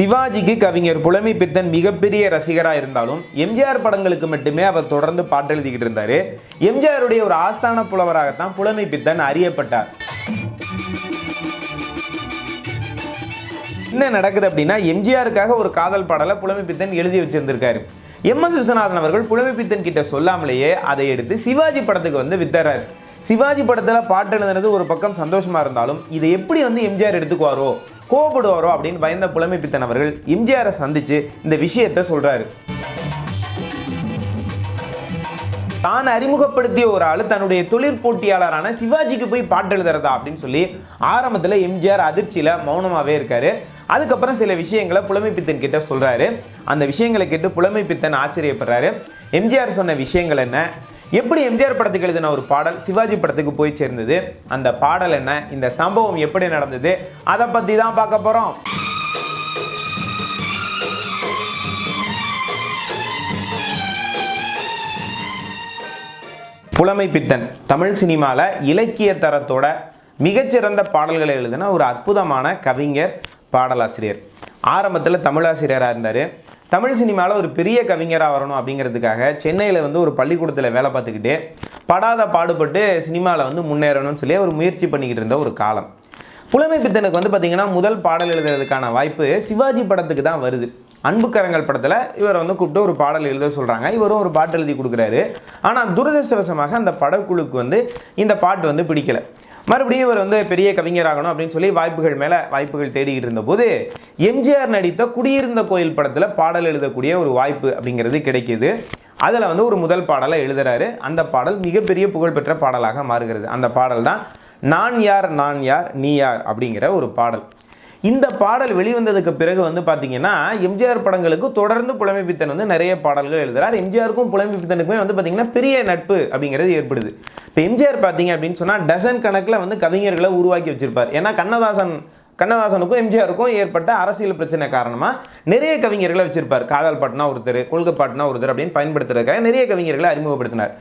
சிவாஜிக்கு கவிஞர் புலமை பித்தன் மிகப்பெரிய ரசிகராக இருந்தாலும் எம்ஜிஆர் படங்களுக்கு மட்டுமே அவர் தொடர்ந்து பாட்டு எழுதிக்கிட்டு இருந்தார். எம்ஜிஆருடைய ஒரு ஆஸ்தான புலவராகத்தான் புலமை பித்தன் அறியப்பட்டார். என்ன நடக்குது அப்படின்னா எம்ஜிஆருக்காக ஒரு காதல் பாடலை புலமை பித்தன் எழுதி வச்சிருந்திருக்காரு. எம் எஸ் விஸ்வநாதன் அவர்கள் புலமை பித்தன் கிட்ட சொல்லாமலேயே அதை எடுத்து சிவாஜி படத்துக்கு வந்து வித்தர்றாரு சிவாஜி படத்தில் பாட்டு எழுதுனது ஒரு பக்கம் சந்தோஷமா இருந்தாலும் இதை எப்படி வந்து எம்ஜிஆர் எடுத்துக்குவாரோ கோபப்படுவாரோ அப்படின்னு பயந்த புலமை பித்தன் அவர்கள் எம்ஜிஆரை சந்தித்து இந்த விஷயத்தை சொல்கிறாரு தான் அறிமுகப்படுத்திய ஒரு ஆள் தன்னுடைய தொழிற்போட்டியாளரான சிவாஜிக்கு போய் பாட்டு எழுதுறதா அப்படின்னு சொல்லி ஆரம்பத்தில் எம்ஜிஆர் அதிர்ச்சியில் மௌனமாகவே இருக்காரு. அதுக்கப்புறம் சில விஷயங்களை புலமை பித்தன் கிட்ட சொல்கிறாரு அந்த விஷயங்களை கேட்டு புலமை பித்தன் ஆச்சரியப்படுறாரு. எம்ஜிஆர் சொன்ன விஷயங்கள் என்ன? எப்படி எம்ஜிஆர் படத்துக்கு எழுதின ஒரு பாடல் சிவாஜி படத்துக்கு போய் சேர்ந்தது? அந்த பாடல் என்ன? இந்த சம்பவம் எப்படி நடந்தது? அதை பற்றி தான் பார்க்க போகிறோம் புலமை பித்தன் தமிழ் சினிமாவில் இலக்கிய தரத்தோட மிகச்சிறந்த பாடல்களை எழுதின ஒரு அற்புதமான கவிஞர் பாடலாசிரியர். ஆரம்பத்தில் தமிழாசிரியராக இருந்தார். தமிழ் சினிமாவில் ஒரு பெரிய கவிஞராக வரணும் அப்படிங்கிறதுக்காக சென்னையில் வந்து ஒரு பள்ளிக்கூடத்தில் வேலை பார்த்துக்கிட்டு படாத பாடுபட்டு சினிமாவில் வந்து முன்னேறணும்னு சொல்லி ஒரு முயற்சி பண்ணிக்கிட்டு இருந்த ஒரு காலம். புலமை பித்தனுக்கு வந்து பார்த்திங்கன்னா முதல் பாடல் எழுதுறதுக்கான வாய்ப்பு சிவாஜி படத்துக்கு தான் வருது. அன்புக்கரங்கள் படத்தில் இவரை வந்து கூப்பிட்டு ஒரு பாடல் எழுத சொல்கிறாங்க இவரும் ஒரு பாட்டு எழுதி கொடுக்குறாரு. ஆனால் துரதிருஷ்டவசமாக அந்த படக்குழுக்கு வந்து இந்த பாட்டு வந்து பிடிக்கல. மறுபடியும் இவர் வந்து பெரிய கவிஞராகணும் அப்படின்னு சொல்லி வாய்ப்புகள் மேலே வாய்ப்புகள் தேடிக்கிட்டு இருந்தபோது எம்ஜிஆர் நடித்த குடியிருந்த கோயில் படத்தில் பாடல் எழுதக்கூடிய ஒரு வாய்ப்பு அப்படிங்கிறது கிடைக்கிது. அதில் வந்து ஒரு முதல் பாடலை எழுதுறாரு. அந்த பாடல் மிகப்பெரிய புகழ்பெற்ற பாடலாக மாறுகிறது. அந்த பாடல் தான் நான் யார் நான் யார் நீ யார் அப்படிங்கிற ஒரு பாடல். இந்த பாடல் வெளிவந்ததுக்கு பிறகு வந்து பார்த்தீங்கன்னா எம்ஜிஆர் படங்களுக்கு தொடர்ந்து புலமைப்பித்தன் வந்து நிறைய பாடல்கள் எழுதுகிறார் எம்ஜிஆருக்கும் புலமை பித்தனுக்குமே வந்து பார்த்தீங்கன்னா பெரிய நட்பு அப்படிங்கிறது ஏற்படுது. இப்போ எம்ஜிஆர் பார்த்தீங்க அப்படின்னு சொன்னால் டசன் கணக்கில் வந்து கவிஞர்களை உருவாக்கி வச்சிருப்பார். ஏன்னா கண்ணதாசன் கண்ணதாசனுக்கும் எம்ஜிஆருக்கும் ஏற்பட்ட அரசியல் பிரச்சனை காரணமாக நிறைய கவிஞர்களை வச்சிருப்பார். காதல் பாட்டுனா ஒருத்தர் கொள்கை பாட்டுனா ஒருத்தர் அப்படின்னு பயன்படுத்துறதுக்காக நிறைய கவிஞர்களை அறிமுகப்படுத்தினார்.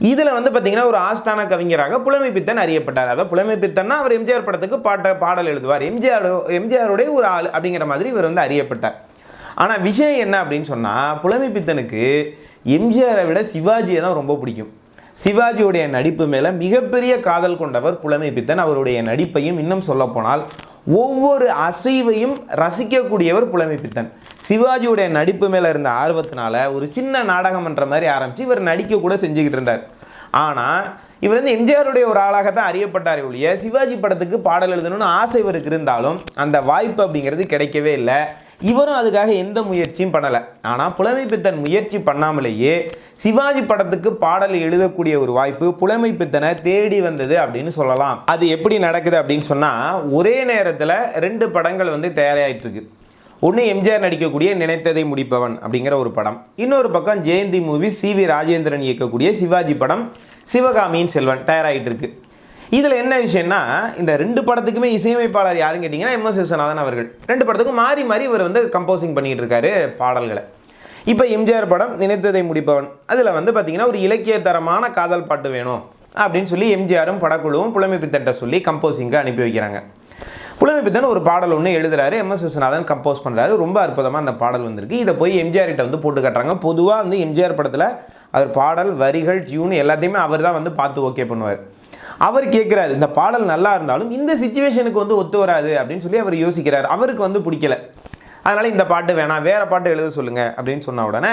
இதில் வந்து பார்த்தீங்கன்னா ஒரு ஆஸ்தான கவிஞராக புலமை பித்தன் அறியப்பட்டார். அதாவது புலமை பித்தன்னா அவர் எம்ஜிஆர் படத்துக்கு பாட்ட பாடல் எழுதுவார். எம்ஜிஆர் எம்ஜிஆருடைய ஒரு ஆள் அப்படிங்கிற மாதிரி இவர் வந்து அறியப்பட்டார். ஆனால் விஷயம் என்ன அப்படின்னு சொன்னால் புலமை பித்தனுக்கு எம்ஜிஆரை விட சிவாஜியை தான் ரொம்ப பிடிக்கும். சிவாஜியுடைய நடிப்பு மேலே மிகப்பெரிய காதல் கொண்டவர் புலமை பித்தன். அவருடைய நடிப்பையும் இன்னும் சொல்லப்போனால் ஒவ்வொரு அசைவையும் ரசிக்கக்கூடியவர் புலமை பித்தன். சிவாஜியுடைய நடிப்பு மேலே இருந்த ஆர்வத்தினால ஒரு சின்ன நாடகம்ன்ற மாதிரி ஆரம்பித்து இவர் நடிக்க கூட செஞ்சுக்கிட்டு இருந்தார். ஆனால் இவர் வந்து எம்ஜிஆருடைய ஒரு ஆளாக தான் அறியப்பட்டார் ஒழிய சிவாஜி படத்துக்கு பாடல் எழுதணும்னு ஆசை இவருக்கு இருந்தாலும் அந்த வாய்ப்பு அப்படிங்கிறது கிடைக்கவே இல்லை. இவரும் அதுக்காக எந்த முயற்சியும் பண்ணலை. ஆனால் புலமை பித்தன் முயற்சி பண்ணாமலேயே சிவாஜி படத்துக்கு பாடல் எழுதக்கூடிய ஒரு வாய்ப்பு புலமை பித்தனை தேடி வந்தது அப்படின்னு சொல்லலாம். அது எப்படி நடக்குது அப்படின்னு சொன்னால் ஒரே நேரத்தில் ரெண்டு படங்கள் வந்து தயாராகிட்டு இருக்கு ஒன்று எம்ஜிஆர் நடிக்கக்கூடிய நினைத்ததை முடிப்பவன் அப்படிங்கிற ஒரு படம். இன்னொரு பக்கம் Jayanthi movie C V Rajendran இயக்கக்கூடிய சிவாஜி படம் சிவகாமியின் செல்வன் தயாராகிட்டு இருக்கு இதில் என்ன விஷயம்னா இந்த ரெண்டு படத்துக்குமே இசையமைப்பாளர் யாருன்னு கேட்டிங்கன்னா எம்எஸ் விஸ்வநாதன் அவர்கள். ரெண்டு படத்துக்கும் மாறி மாறி இவர் வந்து கம்போசிங் பண்ணிகிட்டு இருக்காரு பாடல்களை. இப்போ எம்ஜிஆர் படம் நினைத்ததை முடிப்பவன். அதில் வந்து பார்த்திங்கன்னா ஒரு இலக்கிய தரமான காதல் பாட்டு வேணும் அப்படின்னு சொல்லி எம்ஜிஆரும் படக்குழுவும் புலமைப்பித்தன்ட்ட சொல்லி கம்போசிங்க்கு அனுப்பி வைக்கிறாங்க. புலமை பித்தன் ஒரு பாடல் ஒன்று எழுதுறாரு. எம்எஸ் விஸ்வநாதன் கம்போஸ் பண்ணுறாரு ரொம்ப அற்புதமாக அந்த பாடல் வந்திருக்கு. இதை போய் எம்ஜிஆர் கிட்ட வந்து போட்டு காட்டுறாங்க. பொதுவாக வந்து எம்ஜிஆர் படத்தில் அவர் பாடல் வரிகள் டியூன் எல்லாத்தையுமே அவர் தான் வந்து பார்த்து ஓகே பண்ணுவார். அவர் கேட்குறாரு இந்த பாடல் நல்லா இருந்தாலும் இந்த சுச்சுவேஷனுக்கு வந்து ஒத்து வராது அப்படின்னு சொல்லி அவர் யோசிக்கிறார். அவருக்கு வந்து பிடிக்கல. அதனால் இந்த பாட்டு வேணாம் வேறு பாட்டு எழுத சொல்லுங்கள் அப்படின்னு சொன்ன உடனே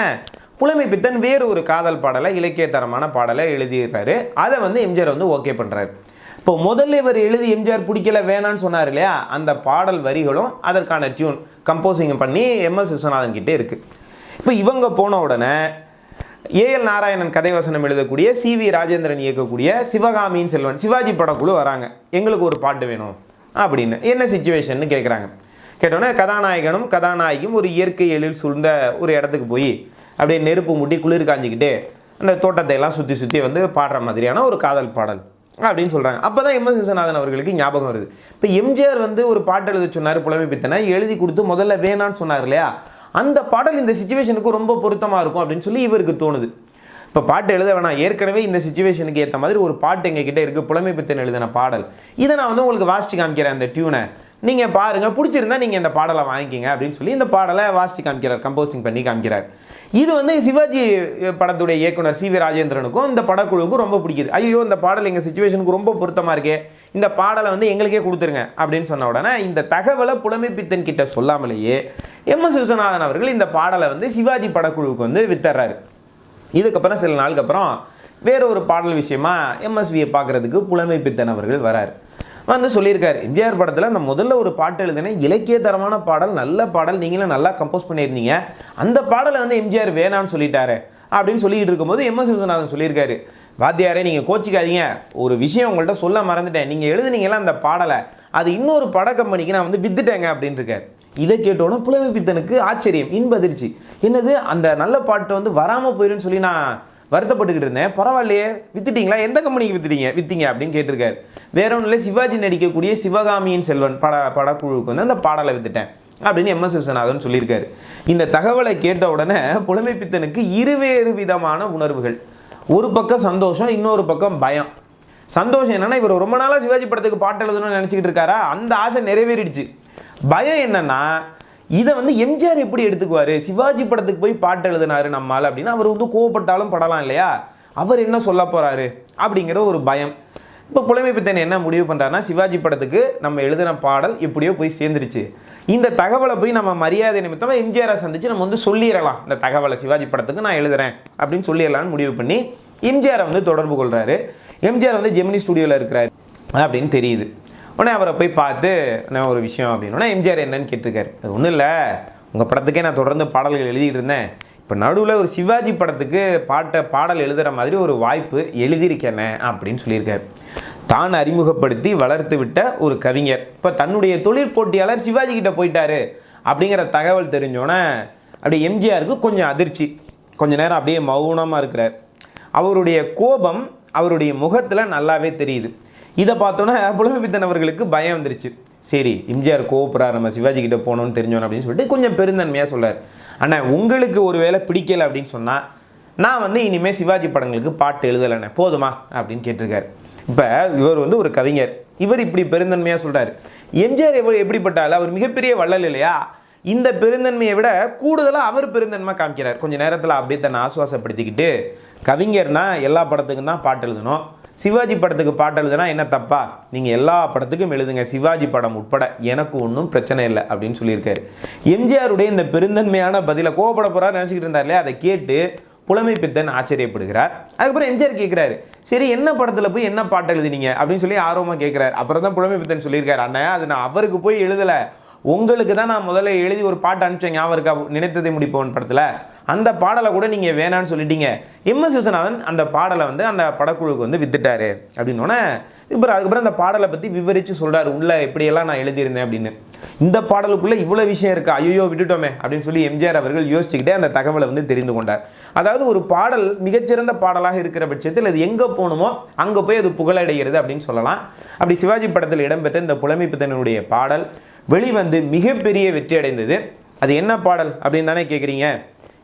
புலமை பித்தன் வேறு ஒரு காதல் பாடலை இலக்கியத்தரமான பாடலை எழுதியிருக்காரு அதை வந்து எம்ஜிஆர் வந்து ஓகே பண்ணுறாரு இப்போ முதல்ல இவர் எழுதி எம்ஜிஆர் பிடிக்கல வேணான்னு சொன்னார் இல்லையா? அந்த பாடல் வரிகளும் அதற்கான டியூன் கம்போசிங் பண்ணி எம்எஸ் விஸ்வநாதன் கிட்டே இருக்குது இப்போ இவங்க போன உடனே ஏஎல் நாராயணன் கதை வசனம் எழுதக்கூடிய சி வி ராஜேந்திரன் இயக்கக்கூடிய சிவகாமியின் செல்வன் சிவாஜி படக்குழு வராங்க. எங்களுக்கு ஒரு பாட்டு வேணும் அப்படின்னு. என்ன சுச்சுவேஷன்னு கேட்குறாங்க கேட்டோன்னே கதாநாயகனும் கதாநாயகியும் ஒரு இயற்கை எழில் சூழ்ந்த ஒரு இடத்துக்கு போய் அப்படியே நெருப்பு முட்டி குளிர் காஞ்சிக்கிட்டு அந்த தோட்டத்தை எல்லாம் சுற்றி சுற்றி வந்து பாடுற மாதிரியான ஒரு காதல் பாடல் அப்படின்னு சொல்கிறாங்க அப்போ தான் எம் எஸ் விஸ்வநாதன் அவர்களுக்கு ஞாபகம் வருது. இப்போ எம்ஜிஆர் வந்து ஒரு பாட்டு எழுத சொன்னார் புலமை பித்தனை. எழுதி கொடுத்து முதல்ல வேணான்னு சொன்னார் இல்லையா? அந்த பாடல் இந்த சுச்சுவேஷனுக்கு ரொம்ப பொருத்தமாக இருக்கும் அப்படின்னு சொல்லி இவருக்கு தோணுது. இப்போ பாட்டு எழுத வேணாம். ஏற்கனவே இந்த சுச்சுவேஷனுக்கு ஏற்ற மாதிரி ஒரு பாட்டு எங்ககிட்ட இருக்குது புலமை பித்தன் எழுதின பாடல். இதை நான் வந்து உங்களுக்கு வாசிச்சு காமிக்கிறேன் அந்த டியூனை நீங்கள் பாருங்கள் பிடிச்சிருந்தா நீங்கள் இந்த பாடலை வாங்கிக்கிங்க அப்படின்னு சொல்லி இந்த பாடலை வாசித்து காமிக்கிறார் கம்போஸ்டிங் பண்ணி காமிக்கிறார். இது வந்து சிவாஜி படத்துடைய இயக்குனர் சி வி ராஜேந்திரனுக்கும் இந்த படக்குழுவுக்கும் ரொம்ப பிடிக்குது. ஐயோ இந்த பாடல் எங்கள் சுச்சுவேஷனுக்கு ரொம்ப பொருத்தமாக இருக்கே. இந்த பாடலை வந்து எங்களுக்கே கொடுத்துருங்க அப்படின்னு சொன்ன உடனே இந்த தகவலை புலமைப்பித்தன் கிட்ட சொல்லாமலேயே எம். எஸ். விஸ்வநாதன் அவர்கள் இந்த பாடலை வந்து சிவாஜி படக்குழுவுக்கு வந்து வித்தர்றாரு. இதுக்கப்புறம் சில நாளுக்கு அப்புறம் வேற ஒரு பாடல் விஷயமா எம்எஸ்வியை பார்க்குறதுக்கு புலமை பித்தன் அவர்கள் வரார். வந்து சொல்லியிருக்காரு. எம்ஜிஆர் படத்தில் அந்த முதல்ல ஒரு பாட்டு எழுதினேன் இலக்கியதரமான பாடல் நல்ல பாடல் நீங்களும் நல்லா கம்போஸ் பண்ணியிருந்தீங்க. அந்த பாடலை வந்து எம்ஜிஆர் வேணான்னு சொல்லிட்டாரு. அப்படின்னு சொல்லிக்கிட்டு இருக்கும்போது எம்எஸ் விஸ்வநாதன் சொல்லியிருக்காரு. வாத்தியாரே நீங்கள் கோச்சிக்காதீங்க. ஒரு விஷயம் உங்கள்கிட்ட சொல்ல மறந்துட்டேன். நீங்கள் எழுதுனீங்களா அந்த பாடலை. அது இன்னொரு பட கம்பெனிக்கு நான் வந்து வித்துட்டேங்க. அப்படின்னு இருக்கார். இதை கேட்டோன்னே புலமைப்பித்தனுக்கு ஆச்சரியம் இன்பதிர்ச்சி என்னது? அந்த நல்ல பாட்டு வந்து வராமல் போயிருன்னு சொல்லி நான் வருத்தப்பட்டுக்கிட்டு இருந்தேன். பரவாயில்லையே வித்துட்டீங்களா? எந்த கம்பெனிக்கு வித்துட்டீங்க? வித்தீங்க அப்படின்னு கேட்டிருக்காரு. வேற ஒன்றும் இல்லை சிவாஜி நடிக்கக்கூடிய சிவகாமியின் செல்வன் பட படக்குழுவுக்கு வந்து அந்த பாடலை வித்துட்டேன் அப்படின்னு எம். எஸ். விஸ்வநாதன் சொல்லியிருக்காரு. இந்த தகவலை கேட்ட உடனே புலமை பித்தனுக்கு இருவேறு விதமான உணர்வுகள். ஒரு பக்கம் சந்தோஷம் இன்னொரு பக்கம் பயம். சந்தோஷம் என்னன்னா இவர் ரொம்ப நாளாக சிவாஜி படத்துக்கு பாட்டு எழுதணும்னு நினச்சிக்கிட்டு இருக்காரா? அந்த ஆசை நிறைவேறிடுச்சு. பயம் என்னன்னா இதை வந்து எம்ஜிஆர் எப்படி எடுத்துக்குவார்? சிவாஜி படத்துக்கு போய் பாட்டு எழுதினாரு நம்மால் அப்படின்னா அவர் வந்து கோவப்பட்டாலும் படலாம் இல்லையா? அவர் என்ன சொல்ல போகிறாரு அப்படிங்கிற ஒரு பயம். இப்போ புலமை பித்தன் என்ன முடிவு பண்ணுறாருன்னா சிவாஜி படத்துக்கு நம்ம எழுதின பாடல் எப்படியோ போய் சேர்ந்துருச்சு. இந்த தகவலை போய் நம்ம மரியாதை நிமித்தமாக எம்ஜிஆரை சந்தித்து நம்ம வந்து சொல்லிடலாம். இந்த தகவலை சிவாஜி படத்துக்கு நான் எழுதுறேன் அப்படின்னு சொல்லிடலாம்னு முடிவு பண்ணி எம்ஜிஆரை வந்து தொடர்பு கொள்கிறாரு எம்ஜிஆர் வந்து ஜெமினி ஸ்டுடியோவில் இருக்கிறாரு அப்படின்னு தெரியுது. உடனே அவரை போய் பார்த்து நான் ஒரு விஷயம் அப்படின்னா. எம்ஜிஆர் என்னன்னு கேட்டிருக்காரு. அது ஒன்றும் இல்லை. உங்கள் படத்துக்கே நான் தொடர்ந்து பாடல்கள் எழுதிட்டு இருந்தேன். இப்போ நடுவில் ஒரு சிவாஜி படத்துக்கு பாட்டை பாடல் எழுதுகிற மாதிரி ஒரு வாய்ப்பு எழுதியிருக்கேனே அப்படின்னு சொல்லியிருக்காரு. தான் அறிமுகப்படுத்தி வளர்த்து விட்ட ஒரு கவிஞர். இப்போ தன்னுடைய தொழிற்போட்டியாளர் சிவாஜி கிட்டே போயிட்டாரு அப்படிங்கிற தகவல் தெரிஞ்சோன்னே அப்படி எம்ஜிஆருக்கு கொஞ்சம் அதிர்ச்சி. கொஞ்ச நேரம் அப்படியே மௌனமாக இருக்கிறார். அவருடைய கோபம் அவருடைய முகத்தில் நல்லாவே தெரியுது. இதை பார்த்தோன்னே புலமைப்பித்தன் அவர்களுக்கு பயம் வந்துருச்சு. சரி எம்ஜிஆர் கோவப்படுறார் நம்ம சிவாஜி கிட்ட போகணும்னு தெரிஞ்சோம் அப்படின்னு சொல்லிட்டு கொஞ்சம் பெருந்தன்மையாக சொல்கிறார் ஆனால் உங்களுக்கு ஒரு வேளை பிடிக்கல அப்படின்னு சொன்னால் நான் வந்து இனிமேல் சிவாஜி படங்களுக்கு பாட்டு எழுதலைண்ணே போதுமா அப்படின்னு கேட்டிருக்காரு. இப்போ இவர் வந்து ஒரு கவிஞர். இவர் இப்படி பெருந்தன்மையாக சொல்கிறார் எம்ஜிஆர் எவ்வளோ எப்படிப்பட்டாலும் அவர் மிகப்பெரிய வள்ளல் இல்லையா? இந்த பெருந்தன்மையை விட கூடுதலாக அவர் பெருந்தன்மை காமிக்கிறார். கொஞ்சம் நேரத்தில் அப்படியே தன்னை ஆசுவாசப்படுத்திக்கிட்டு கவிஞர்னா எல்லா படத்துக்கும் தான் பாட்டு எழுதணும். சிவாஜி படத்துக்கு பாட்டு எழுதுனா என்ன தப்பா? நீங்கள் எல்லா படத்துக்கும் எழுதுங்க. சிவாஜி படம் உட்பட எனக்கு ஒன்றும் பிரச்சனை இல்லை அப்படின்னு சொல்லியிருக்காரு. எம்ஜிஆருடைய இந்த பெருந்தன்மையான பதிலை கோவப்பட போகிறார் நினச்சிக்கிட்டு இருந்தார் இல்லையா? அதை கேட்டு புலமை பித்தன் ஆச்சரியப்படுகிறார். அதுக்கப்புறம் எம்ஜிஆர் கேட்குறாரு சரி என்ன படத்தில் போய் என்ன பாட்டு எழுதினீங்க? அப்படின்னு சொல்லி ஆர்வமாக கேட்குறாரு அப்புறம் தான் புலமை பித்தன் சொல்லியிருக்காரு. அண்ணா அது நான் அவருக்கு போய் எழுதலை. உங்களுக்கு தான் நான் முதல்ல எழுதி ஒரு பாட்டு அனுப்பிச்சேன் ஞாபகம் இருக்கா? நினைத்ததை முடிப்பவன் படத்தில். அந்த பாடலை கூட நீங்கள் வேணான்னு சொல்லிட்டீங்க. எம்எஸ் விஸ்வநாதன் அந்த பாடலை வந்து அந்த படக்குழுவுக்கு வந்து வித்துட்டாரு. அப்படின்னோடனே இப்போ அதுக்கப்புறம் அந்த பாடலை பற்றி விவரித்து சொல்கிறாரு உள்ளே எப்படியெல்லாம் நான் எழுதியிருந்தேன் அப்படின்னு. இந்த பாடலுக்குள்ளே இவ்வளோ விஷயம் இருக்கா. ஐயோ விட்டுட்டோமே அப்படின்னு சொல்லி எம்ஜிஆர் அவர்கள் யோசிச்சுக்கிட்டே அந்த தகவலை வந்து தெரிந்து கொண்டார். அதாவது ஒரு பாடல் மிகச்சிறந்த பாடலாக இருக்கிற பட்சத்தில் அது எங்கே போகணுமோ அங்கே போய் அது புகழடைகிறது அப்படின்னு சொல்லலாம். அப்படி சிவாஜி படத்தில் இடம்பெற்ற இந்த புலமைப்பு பித்தனுடைய பாடல் வெளிவந்து மிகப்பெரிய வெற்றி அடைந்தது அது என்ன பாடல் அப்படின்னு தானே கேட்குறீங்க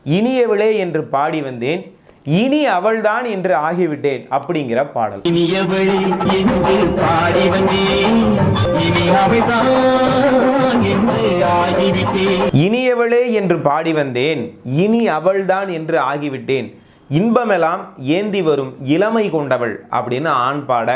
இனியவளே என்று பாடி வந்தேன் இனி அவள்தான் என்று ஆகிவிட்டேன் அப்படிங்கிற பாடல். இனியவளே என்று பாடி வந்தேன் இனி அவைதான் என்று ஆகிவிட்டேன். இனியவளே என்று பாடி வந்தேன் இனி அவள்தான் என்று ஆகிவிட்டேன். இன்பமெல்லாம் ஏந்தி வரும் இளமை கொண்டவள் அப்படின்னு ஆண் பாட.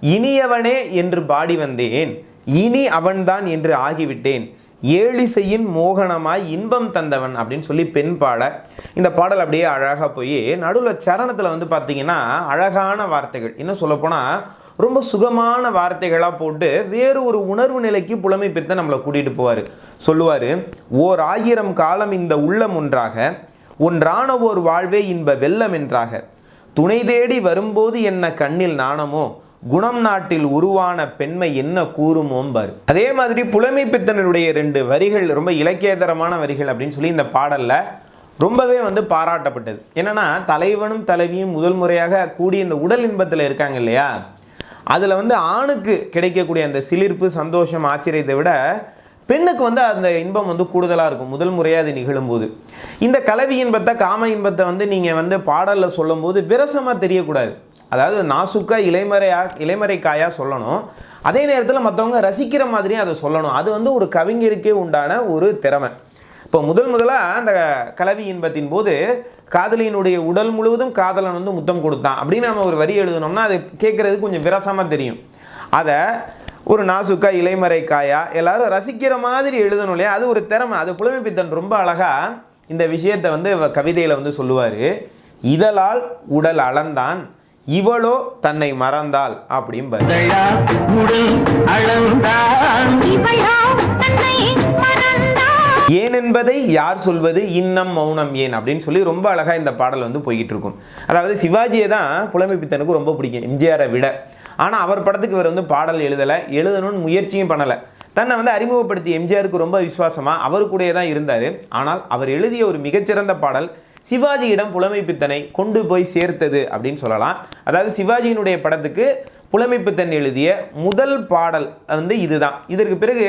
இனியவனே என்று பாடி வந்தேன் இனி அவன்தான் என்று ஆகிவிட்டேன். ஏழிசையின் மோகனமாய் இன்பம் தந்தவன் அப்படின்னு சொல்லி பெண் பாட இந்த பாடல் அப்படியே அழகாக போய் நடுவில் சரணத்தில் வந்து பார்த்தீங்கன்னா அழகான வார்த்தைகள். இன்னும் சொல்லப்போனால் ரொம்ப சுகமான வார்த்தைகளாக போட்டு வேறு ஒரு உணர்வு நிலைக்கு புலமை பெற்று நம்மளை கூட்டிகிட்டு போவார். சொல்லுவார் ஓர் ஆயிரம் காலம் இந்த உள்ளம் ஒன்றாக ஒன்றான ஓர் வாழ்வே இன்ப வெள்ளம் என்றாக. துணை தேடி வரும்போது என்ன கண்ணில் நாணமோ குணம் நாட்டில் உருவான பெண்மை என்ன கூறுமோம்பார் அதே மாதிரி புலமை பித்தனுடைய ரெண்டு வரிகள் ரொம்ப இலக்கியதரமான வரிகள் அப்படின்னு சொல்லி இந்த பாடலில் ரொம்பவே வந்து பாராட்டப்பட்டது. என்னன்னா தலைவனும் தலைவியும் முதல் முறையாக கூடி இந்த உடல் இன்பத்தில் இருக்காங்க இல்லையா? அதில் வந்து ஆணுக்கு கிடைக்கக்கூடிய அந்த சிலிர்ப்பு சந்தோஷம் ஆச்சரியத்தை விட பெண்ணுக்கு வந்து அந்த இன்பம் வந்து கூடுதலாக இருக்கும். முதல் முறையாக அது நிகழும்போது. இந்த கலவி இன்பத்தை காம இன்பத்தை வந்து நீங்கள் வந்து பாடலில் சொல்லும்போது விரசமாக தெரியக்கூடாது. அதாவது நாசுக்கா இலைமறையா காயாக சொல்லணும். அதே நேரத்தில் மற்றவங்க ரசிக்கிற மாதிரியும் அதை சொல்லணும். அது வந்து ஒரு கவிஞருக்கே உண்டான ஒரு திறமை. இப்போ முதல் முதலாக அந்த கலவி இன்பத்தின் போது காதலியினுடைய உடல் முழுவதும் காதலன் வந்து முத்தம் கொடுத்தான். அப்படின்னு நம்ம ஒரு வரி எழுதணும்னா அது கேட்குறதுக்கு கொஞ்சம் விரசமாக தெரியும். அதை ஒரு நாசுக்கா இலைமறை காயா எல்லாரும் ரசிக்கிற மாதிரி எழுதணும் இல்லையா? அது ஒரு திறமை. அது புலமைப்பித்தன் ரொம்ப அழகாக இந்த விஷயத்தை வந்து கவிதையில் வந்து சொல்லுவார். இதழால் உடல் அளந்தான் இவளோ தன்னை மறந்தாள் மறந்தாள். ஏன் என்பதை யார் சொல்வது? இன்னம் மௌனம் ஏன்? அப்படின்னு சொல்லி ரொம்ப அழகாக இந்த பாடல் வந்து போய்கிட்டு இருக்கும் அதாவது சிவாஜியை தான் புலமைப்பித்தனுக்கு ரொம்ப பிடிக்கும் எம்ஜிஆரை விட. ஆனால் அவர் படத்துக்கு இவர் வந்து பாடல் எழுதலை எழுதணும்னு முயற்சியும் பண்ணலை. தன்னை வந்து அறிமுகப்படுத்தி எம்ஜிஆருக்கு ரொம்ப விசுவாசமாக அவர் கூடயே தான் இருந்தார். ஆனால் அவர் எழுதிய ஒரு மிகச்சிறந்த பாடல் சிவாஜியிடம் புலமைப்பித்தனை கொண்டு போய் சேர்த்தது அப்படின்னு சொல்லலாம். அதாவது சிவாஜியினுடைய படத்துக்கு புலமைப்பித்தன் எழுதிய முதல் பாடல் வந்து இதுதான். இதற்கு பிறகு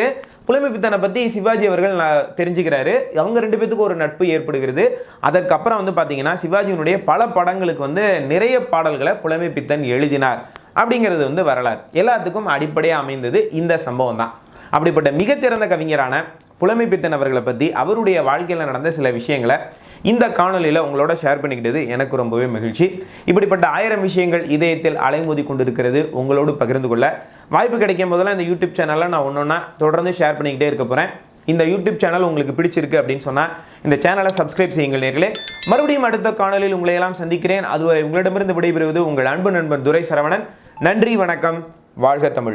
புலமைப்பித்தனை பற்றி சிவாஜி அவர்கள் நான் தெரிஞ்சுக்கிறாரு. அவங்க ரெண்டு பேத்துக்கு ஒரு நட்பு ஏற்படுகிறது. அதற்கப்புறம் வந்து பார்த்தீங்கன்னா சிவாஜியினுடைய பல படங்களுக்கு வந்து நிறைய பாடல்களை புலமைப்பித்தன் எழுதினார். அப்படிங்கிறது வந்து வரலாறு. எல்லாத்துக்கும் அடிப்படையாக அமைந்தது இந்த சம்பவம் தான். அப்படிப்பட்ட மிகச்சிறந்த கவிஞரான புலமைப்பித்தன் அவர்களை பற்றி அவருடைய வாழ்க்கையில் நடந்த சில விஷயங்களை இந்த காணொலியில் உங்களோட ஷேர் பண்ணிக்கிட்டது எனக்கு ரொம்பவே மகிழ்ச்சி. இப்படிப்பட்ட ஆயிரம் விஷயங்கள் இதயத்தில் அலைமோதி கொண்டிருக்கிறது உங்களோடு பகிர்ந்து கொள்ள. வாய்ப்பு கிடைக்கும் போதெல்லாம் இந்த யூடியூப் சேனலை நான் ஒன்று ஒன்றா தொடர்ந்து ஷேர் பண்ணிக்கிட்டே இருக்க போகிறேன் இந்த யூடியூப் சேனல் உங்களுக்கு பிடிச்சிருக்கு அப்படின்னு சொன்னால் இந்த சேனலை சப்ஸ்கிரைப் செய்யுங்கள் நேர்களே. மறுபடியும் அடுத்த காணொலியில் உங்களை எல்லாம் சந்திக்கிறேன். அதுவரை உங்களிடமிருந்து விடைபெறுவது உங்கள் அன்பு நண்பன் துரை சரவணன் நன்றி வணக்கம். வாழ்க தமிழ்.